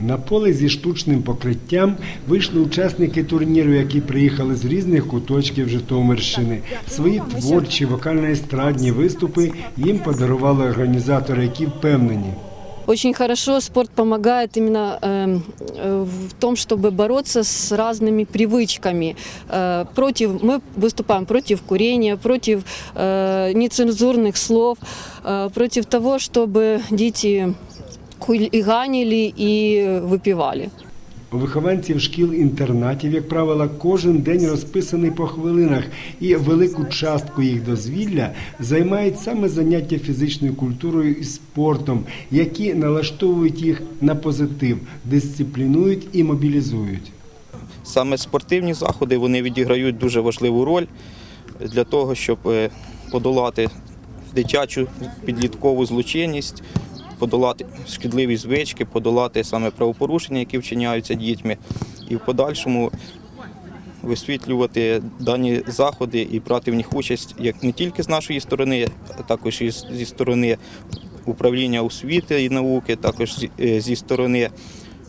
На поле зі штучним покриттям вийшли учасники турніру, які приїхали з різних куточків Житомирщини. Свої творчі вокально-естрадні виступи їм подарували організатори, які впевнені. Очень хорошо спорт помогает именно эм, э, в том, чтобы бороться с разными привычками. Э, против, мы выступаем против курения, против э, нецензурных слов, э, против того, чтобы дети хулиганили и выпивали. У вихованців шкіл-інтернатів, як правило, кожен день розписаний по хвилинах, і велику частку їх дозвілля займають саме заняття фізичною культурою і спортом, які налаштовують їх на позитив, дисциплінують і мобілізують. Саме спортивні заходи вони відіграють дуже важливу роль для того, щоб е, подолати дитячу підліткову злочинність, подолати шкідливі звички, подолати саме правопорушення, які вчиняються дітьми, і в подальшому висвітлювати дані заходи і брати в них участь як не тільки з нашої сторони, а також і зі сторони управління освіти і науки, також зі- е, сторони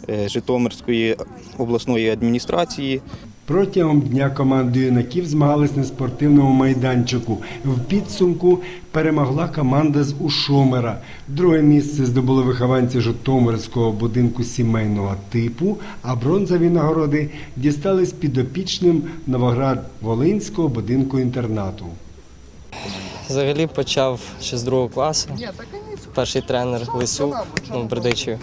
е, Житомирської обласної адміністрації. Протягом дня команди юнаків змагались на спортивному майданчику. В підсумку перемогла команда з Ушомера. Друге місце здобули вихованці Житомирського будинку сімейного типу, а бронзові нагороди дістались підопічним Новоград-Волинського будинку інтернату. Взагалі почав ще з другого класу. Перший тренер Лисюк, ну, в Бердичеві.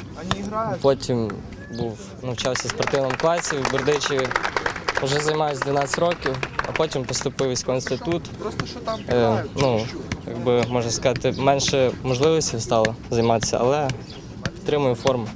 Потім був, навчався в спортивному класі в Бердичеві. Вже займаюся 12 років, а потім поступив в інститут. Е, ну, якби можна сказати, менше можливостей стало займатися, але підтримую форму.